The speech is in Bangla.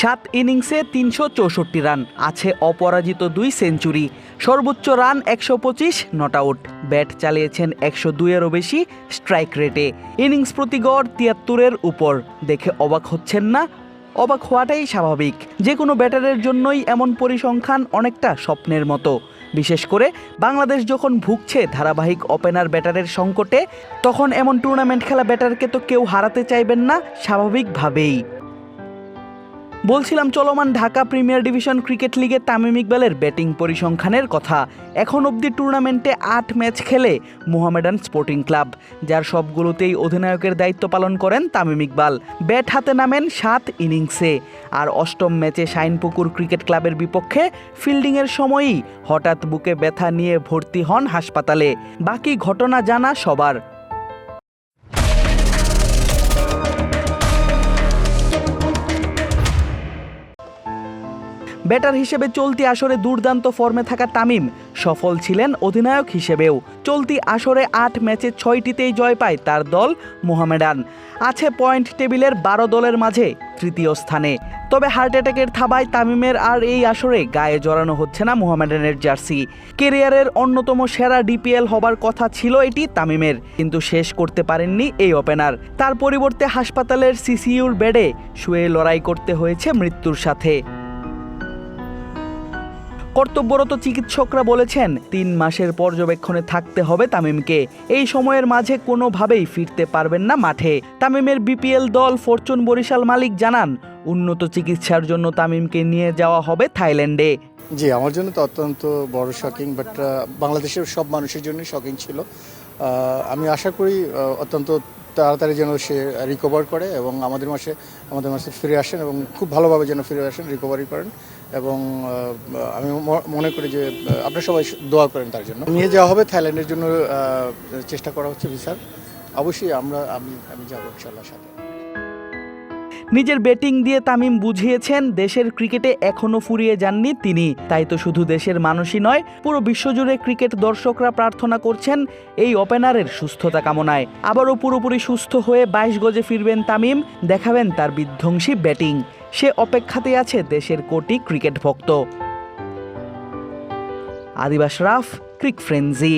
সাত ইনিংসে তিনশো চৌষট্টি রান, আছে অপরাজিত দুই সেঞ্চুরি। সর্বোচ্চ রান একশো পঁচিশ, নট আউট। ব্যাট চালিয়েছেন একশো দুইয়েরও বেশি স্ট্রাইক রেটে। ইনিংস প্রতি গড় তিয়াত্তরের উপর। দেখে অবাক হচ্ছেন না? অবাক হওয়াটাই স্বাভাবিক। যে কোনো ব্যাটারের জন্যই এমন পরিসংখ্যান অনেকটা স্বপ্নের মতো। বিশেষ করে বাংলাদেশ যখন ভুগছে ধারাবাহিক ওপেনার ব্যাটারের সংকটে, তখন এমন টুর্নামেন্ট খেলা ব্যাটারকে তো কেউ হারাতে চাইবেন না স্বাভাবিকভাবেই। বলছিলাম চলমান ঢাকা প্রিমিয়ার ডিভিশন ক্রিকেট লিগে তামিম ইকবালের ব্যাটিং পরিসংখ্যানের কথা। এখন অবধি টুর্নামেন্টে আট ম্যাচ খেলে মোহামেডান স্পোর্টিং ক্লাব, যার সবগুলোতেই অধিনায়কের দায়িত্ব পালন করেন তামিম ইকবাল। ব্যাট হাতে নামেন সাত ইনিংসে। আর অষ্টম ম্যাচে শাইনপুকুর ক্রিকেট ক্লাবের বিপক্ষে ফিল্ডিংয়ের সময়ই হঠাৎ বুকে ব্যথা নিয়ে ভর্তি হন হাসপাতালে। বাকি ঘটনা জানা সবার। ব্যাটার হিসেবে চলতি আসরে দুর্দান্ত ফর্মে থাকা তামিম সফল ছিলেন অধিনায়ক হিসেবেও। চলতি আসরে আট ম্যাচে ছয়টিতেই জয় পায় তার দল মোহামেডান। আছে পয়েন্ট টেবিলের বারো দলের মাঝে তৃতীয় স্থানে। তবে হার্ট অ্যাটাকের থাবায় তামিমের আর এই আসরে গায়ে জড়ানো হচ্ছে না মোহামেডানের জার্সি। কেরিয়ারের অন্যতম সেরা ডিপিএল হবার কথা ছিল এটি তামিমের, কিন্তু শেষ করতে পারেননি এই ওপেনার। তার পরিবর্তে হাসপাতালের সিসিইউর বেডে শুয়ে লড়াই করতে হয়েছে মৃত্যুর সাথে। কর্তব্যরত চিকিৎসকরা বলেছেন, তিন মাসের পর্যবেক্ষণে থাকতে হবে তামিমকে। এই সময়ের মাঝে কোনোভাবেই ফিরতে পারবেন না মাঠে। তামিমের বিপিএল দল ফরচুন বরিশাল মালিক জানান, উন্নত চিকিৎসার জন্য তামিমকে নিয়ে যাওয়া হবে থাইল্যান্ডে। জি, আমার জন্য তো অত্যন্ত বড় শকিং বাট বাংলাদেশের সব মানুষের জন্য শকিং ছিল। আমি আশা করি অত্যন্ত তাড়াতাড়ি যেন সে রিকভার করে এবং আমাদের মাসে আমাদের মাসে ফিরে আসেন এবং খুব ভালোভাবে যেন ফিরে আসেন রিকভারি করেন। এবং আমি মনে করি যে আপনার সবাই দোয়া করেন তার জন্য। নিয়ে যাওয়া হবে থাইল্যান্ডের জন্য চেষ্টা করা হচ্ছে ভিসার। অবশ্যই আমরা, আমি আমি যাব ইনশাল্লাহ সাথে। নিজের ব্যাটিং দিয়ে তামিম বুঝিয়েছেন, দেশের ক্রিকেটে এখনও ফুরিয়ে যাননি তিনি। তাই তো শুধু দেশের মানুষই নয়, পুরো বিশ্বজুড়ে ক্রিকেট দর্শকরা প্রার্থনা করছেন এই ওপেনারের সুস্থতা কামনায়। আবারও পুরোপুরি সুস্থ হয়ে বাইশ গজে ফিরবেন তামিম, দেখাবেন তার বিধ্বংসী ব্যাটিং সে অপেক্ষাতে আছে দেশের কোটি ক্রিকেট ভক্ত। আদিবাস রাফ, ক্রিক ফ্রেন্জি